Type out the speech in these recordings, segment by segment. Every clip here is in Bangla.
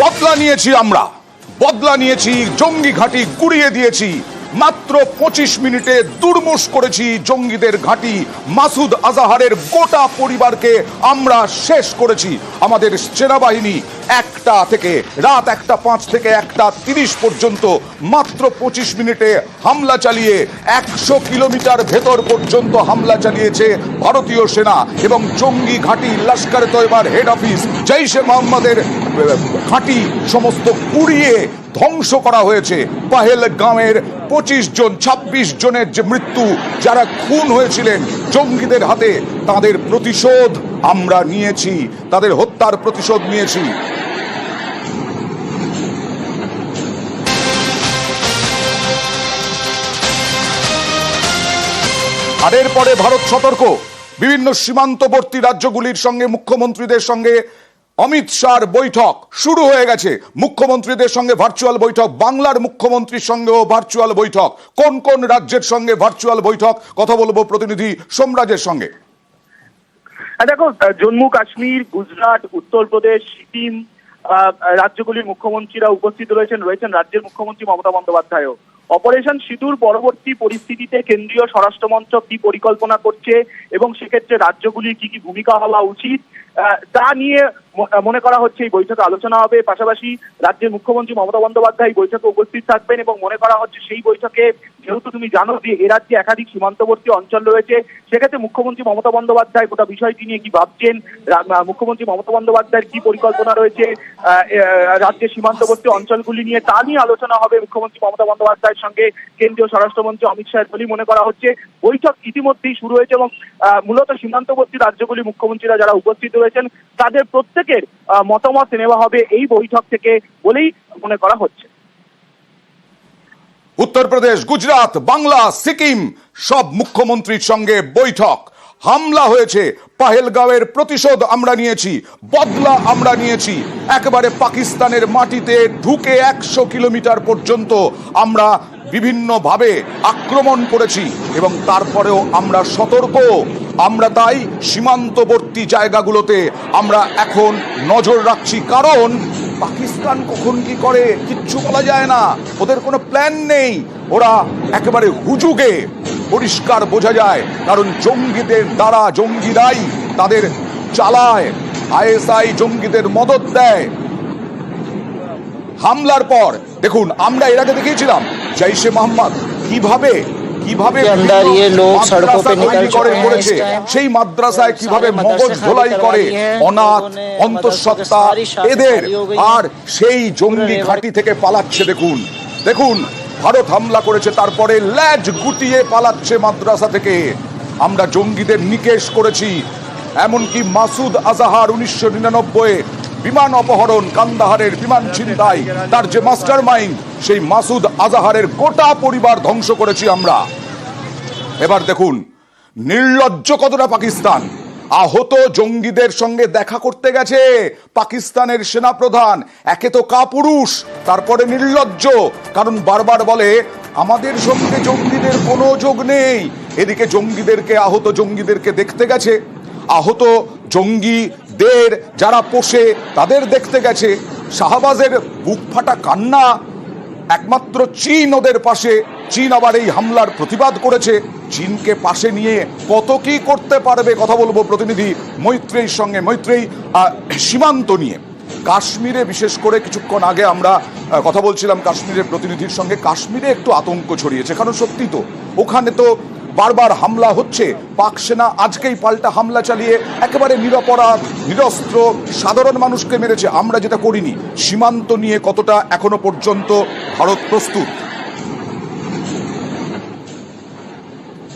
বদলা নিয়েছি আমরা। বদলা নিয়েছি জঙ্গি ঘাঁটি কুড়িয়ে দিয়েছি। মাত্র পঁচিশ মিনিটে দুর্মুষ করেছি জঙ্গিদের ঘাঁটি। মাসুদ আজাহারের গোটা পরিবারকে আমরা শেষ করেছি। আমাদের সেনাবাহিনী একটা থেকে রাত একটা পাঁচ থেকে একটা তিরিশ পর্যন্ত মাত্র পঁচিশ মিনিটে হামলা চালিয়ে একশো কিলোমিটার ভেতর পর্যন্ত হামলা চালিয়েছে ভারতীয় সেনা এবং জঙ্গি ঘাঁটি লস্কর তৈবার হেড অফিস জৈশে মোহাম্মদের ঘাঁটি সমস্ত কুড়িয়ে ধ্বংস করা হয়েছে। পাহেলগাঁওয়ের পঁচিশ জন ২৬ জনের যে মৃত্যু, যারা খুন হয়েছিলেন জঙ্গিদের হাতে, তাদের প্রতিশোধ আমরা নিয়েছি, তাদের হত্যার প্রতিশোধ নিয়েছি। আর এরপরে ভারত সতর্ক। বিভিন্ন সীমান্তবর্তী রাজ্যগুলির সঙ্গে, মুখ্যমন্ত্রীদের সঙ্গে অমিত শাহর বৈঠক শুরু হয়ে গেছে। মুখ্যমন্ত্রীদের সঙ্গে ভার্চুয়াল বৈঠক, বাংলার মুখ্যমন্ত্রীর সঙ্গেও ভার্চুয়াল বৈঠক। কোন কোন রাজ্যের সঙ্গে ভার্চুয়াল বৈঠক? কথা বলব প্রতিনিধি সোমরাজের সঙ্গে। দেখো, জম্মু, কাশ্মীর, গুজরাট উত্তরপ্রদেশ সিকিম রাজ্যগুলির মুখ্যমন্ত্রীরা উপস্থিত রয়েছেন রয়েছেন রাজ্যের মুখ্যমন্ত্রী মমতা বন্দ্যোপাধ্যায়ও। অপারেশন সিঁদুর পরবর্তী পরিস্থিতিতে কেন্দ্রীয় স্বরাষ্ট্রমন্ত্রক কি পরিকল্পনা করছে এবং সেক্ষেত্রে রাজ্যগুলির কি কি ভূমিকা হওয়া উচিত? তা নিয়ে মনে করা হচ্ছে এই বৈঠকে আলোচনা হবে। পাশাপাশি রাজ্যের মুখ্যমন্ত্রী মমতা বন্দ্যোপাধ্যায় বৈঠকে উপস্থিত থাকবেন এবং মনে করা হচ্ছে সেই বৈঠকে, যেহেতু তুমি জানো যে এ রাজ্যে একাধিক সীমান্তবর্তী অঞ্চল রয়েছে, সেক্ষেত্রে মুখ্যমন্ত্রী মমতা বন্দ্যোপাধ্যায় গোটা বিষয়টি নিয়ে কি ভাবছেন? মুখ্যমন্ত্রী মমতা বন্দ্যোপাধ্যায়ের কি পরিকল্পনা রয়েছে? রাজ্যের সীমান্তবর্তী অঞ্চলগুলি নিয়ে তা নিয়ে আলোচনা হবে মুখ্যমন্ত্রী মমতা বন্দ্যোপাধ্যায়ের সঙ্গে। কেন্দ্রীয় স্বরাষ্ট্রমন্ত্রী অমিত শাহের বলেই মনে করা হচ্ছে বৈঠক ইতিমধ্যেই শুরু হয়েছে এবং মূলত সীমান্তবর্তী রাজ্যগুলি মুখ্যমন্ত্রীরা যারা উপস্থিত রয়েছেন, তাদের প্রত্যেকের মতামত নেওয়া হবে এই বৈঠক থেকে বলেই মনে করা হচ্ছে। উত্তরপ্রদেশ, গুজরাট, বাংলা, সিকিম সব মুখ্যমন্ত্রীর সঙ্গে বৈঠক। হামলা হয়েছে। পাহেলগাঁওয়ের প্রতিশোধ আমরা নিয়েছি, বদলা আমরা নিয়েছি। একেবারে পাকিস্তানের মাটিতে ঢুকে একশো কিলোমিটার পর্যন্ত আমরা বিভিন্নভাবে আক্রমণ করেছি এবং তারপরেও আমরা সতর্ক। আমরা তাই সীমান্তবর্তী জায়গাগুলোতে আমরা এখন নজর রাখছি। কারণ পাকিস্তান কখন কি করে কিচ্ছু বলা যায় না। ওদের কোনো প্ল্যান নেই। ওরা একেবারে হুজুগে। পরিষ্কার বোঝা যায় কারণ জঙ্গিদের দ্বারা জঙ্গিরাই তাদের চালায় আইএসআই জঙ্গিদের মদত দেয়। হামলার পর দেখুন আমরা এর আগে দেখিয়েছিলাম জাইশে মোহাম্মদ কীভাবে সেই মাদ্রাসায় কীভাবে মগজ ধোলাই করে অনাথ অন্তঃসত্ত্বা এদের আর সেই জঙ্গি ঘাটি থেকে পালাচ্ছে দেখুন। দেখুন ভারত হামলা করেছে, তারপরে ল্যাজ গুটিয়ে পালাচ্ছে মাদ্রাসা থেকে। আমরা জঙ্গিদের নিকেশ করেছি। এমনকি মাসুদ আজাহার উনিশশো নিরানব্বই বিমান অপহরণ, কান্দাহারের বিমান ছিনতাই, তার যে মাস্টার মাইন্ড সেই মাসুদ আজাহারের গোটা পরিবার ধ্বংস করেছি আমরা। এবার দেখুন, নির্লজ্জ কতটা পাকিস্তান। আহত জঙ্গিদের সঙ্গে দেখা করতে গেছে পাকিস্তানের সেনাপ্রধান। একে তো কাপুরুষ, তারপরে নির্লজ্জ, কারণ বারবার বলে, আমাদের সঙ্গে জঙ্গিদের কোনো যোগ নেই। এদিকে জঙ্গিদেরকে, আহত জঙ্গিদেরকে দেখতে গেছে। আহত জঙ্গিদের যারা পোষে, তাদের দেখতে গেছে। শাহবাজের বুক ফাটা কান্না, একমাত্র চীন ওদের পাশে। চীন আবার এই হামলার প্রতিবাদ করেছে। চীনকে পাশে নিয়ে কত কি করতে পারবে কথা বলব প্রতিনিধি মৈত্রেয়ীর সঙ্গে। মৈত্রেয়ী সীমান্ত নিয়ে। কাশ্মীরে বিশেষ করে কিছুক্ষণ আগে আমরা কথা বলছিলাম কাশ্মীরের প্রতিনিধির সঙ্গে। কাশ্মীরে একটু আতঙ্ক ছড়িয়েছে কারণ সত্যি তো? ওখানে তো বারবার হামলা হচ্ছে। পাক সেনা আজকেই পাল্টা হামলা চালিয়ে একেবারে নিরপরাধ, নিরস্ত্র, সাধারণ মানুষকে মেরেছে। আমরা যেটা করিনি, সীমান্ত নিয়ে কতটা এখনও পর্যন্ত ভারত প্রস্তুত?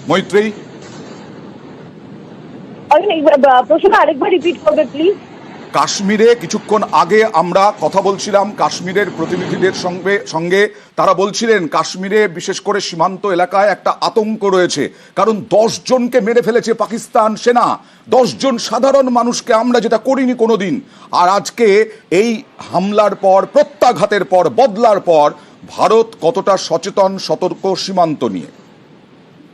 মৈত্রেয়ী আমি প্রশ্নটা আরেকবার রিপিট করবে প্লিজ কাশ্মীরে কিছুক্ষণ আগে আমরা কথা বলছিলাম কাশ্মীরের প্রতিনিধিদের সঙ্গে সঙ্গে। তারা বলছিলেন কাশ্মীরে বিশেষ করে সীমান্ত এলাকায় একটা আতঙ্ক রয়েছে। কারণ দশ জনকে মেরে ফেলেছে পাকিস্তান সেনা। দশ জন সাধারণ মানুষকে আমরা যেটা করিনি কোনোদিন। আর আজকে এই হামলার পর প্রত্যাঘাতের পর বদলার পর ভারত কতটা সচেতন সতর্ক সীমান্ত নিয়ে?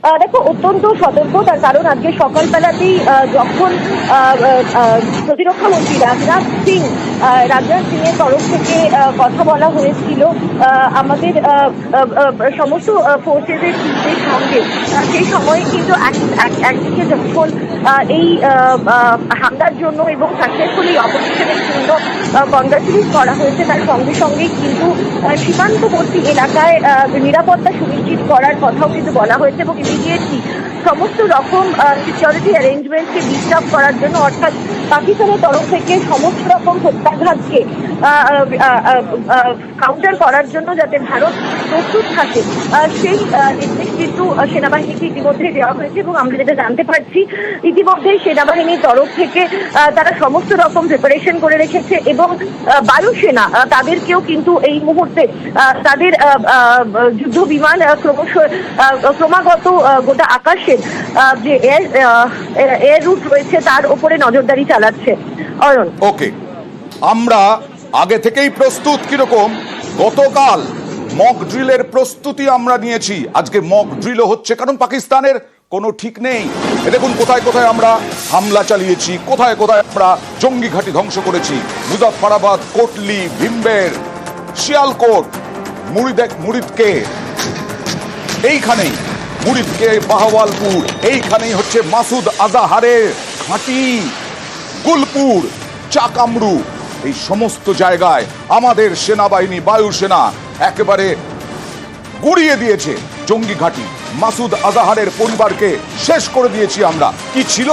দেখো, অত্যন্ত সতর্ক, তার কারণ আজকে সকালবেলাতেই যখন প্রতিরক্ষা মন্ত্রী রাজনাথ সিং রাজনাথ সিং এর তরফ থেকে কথা বলা হয়েছিল আমাদের সমস্ত ফোর্সেস এর চিফদের সঙ্গে সেই সময়ে কিন্তু এক- এক- একদিকে যখন এই হামলার জন্য এবং সাকসেসফুলি অপারেশনের জন্য কংগ্রাচুলেট করা হয়েছে, তার সঙ্গে সঙ্গে কিন্তু সীমান্তবর্তী এলাকায় নিরাপত্তা সুনিশ্চিত করার কথাও কিন্তু বলা হয়েছে এবং ইমিডিয়েটলি সমস্ত রকম সিকিউরিটি অ্যারেঞ্জমেন্টকে ডিস্টার্ব করার জন্য অর্থাৎ পাকিস্তানের তরফ থেকে সমস্ত রকম প্রত্যাঘাতকে কাউন্টার করার জন্য যাতে ভারত প্রস্তুত থাকে সেই নির্দেশ কিন্তু সেনাবাহিনীকে ইতিমধ্যে দেওয়া হয়েছে এবং আমরা যেটা জানতে পারছি, ইতিমধ্যেই সেনাবাহিনীর তরফ থেকে তারা সমস্ত রকম প্রিপারেশন করে রেখেছে এবং বায়ুসেনা তাদেরকেও কিন্তু এই মুহূর্তে তাদের যুদ্ধ বিমান ক্রমশ ক্রমাগত গোটা আকাশের যে এয়ার এয়ার রুট রয়েছে তার উপরে নজরদারি চালাচ্ছে। অয়ন ওকে, আমরা আগে থেকেই প্রস্তুত কীরকম? গতকাল মক ড্রিলের প্রস্তুতি আমরা নিয়েছি। আজকে মক ড্রিলও হচ্ছে, কারণ পাকিস্তানের কোনো ঠিক নেই। দেখুন, কোথায় কোথায় আমরা হামলা চালিয়েছি, কোথায় কোথায় আমরা জঙ্গি ঘাঁটি ধ্বংস করেছি। মুজাফফরাবাদ, কোটলি, ভিমবের, শিয়ালকোট মুড়িদেক মুড়িদকে এইখানেই, মুরিদকে বাহওয়ালপুর, এইখানেই হচ্ছে মাসুদ আজাহারের ঘাঁটি। গুলপুর, চাকামরু, এই সমস্ত জায়গায় আমাদের সেনাবাহিনী বায়ুসেনা একেবারে গুড়িয়ে দিয়েছে। জঙ্গি ঘাঁটি, মাসুদ আজাহারের পরিবারকে শেষ করে দিয়েছি আমরা। কি ছিল?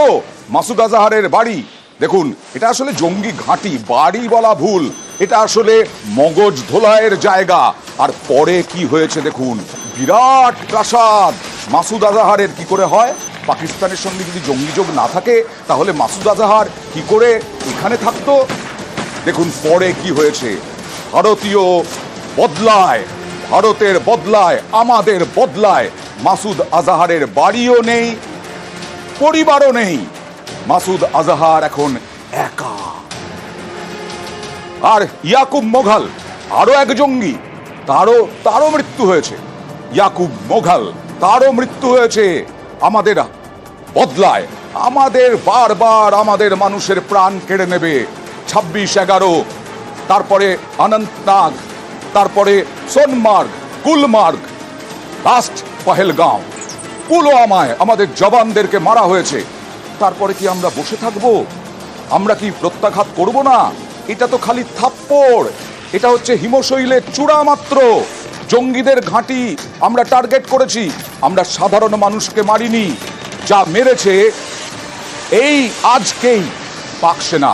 মাসুদ আজাহারের বাড়ি। দেখুন, এটা আসলে জঙ্গি ঘাঁটি, বাড়ি বলা ভুল। এটা আসলে মগজ ধোলাইয়ের জায়গা। আর পরে কি হয়েছে দেখুন, বিরাট প্রাসাদ। মাসুদ আজাহারের কি করে হয়? পাকিস্তানের সঙ্গে যদি জঙ্গি যোগ না থাকে, তাহলে মাসুদ আজাহার কি করে এখানে থাকতো? দেখুন, পরে কি হয়েছে। ভারতীয় বদলায়, ভারতের বদলায়, আমাদের বদলায় মাসুদ আজাহারের বাড়িও নেই, পরিবারও নেই। মাসুদ আজাহার এখন একা। আর ইয়াকুব মোঘাল আরও এক জঙ্গি, তারও তারও মৃত্যু হয়েছে। ইয়াকুব মোঘাল, তারও মৃত্যু হয়েছে। আমাদের বদলায়। আমাদের বারবার আমাদের মানুষের প্রাণ কেড়ে নেবে। ছাব্বিশ এগারো, তারপরে অনন্তনাগ, তারপরে সোনমার্গ গুলমার্গ লাস্ট পহেলগাঁও। পুলওয়ামায় আমাদের জবানদেরকে মারা হয়েছে। তারপরে কি আমরা বসে থাকব? আমরা কি প্রত্যাঘাত করব না? এটা তো খালি থাপ্পড়। এটা হচ্ছে হিমশৈলের চূড়া মাত্র। জঙ্গিদের ঘাঁটি আমরা টার্গেট করেছি। আমরা সাধারণ মানুষকে মারিনি। যা মেরেছে এই আজকেই পাক সেনা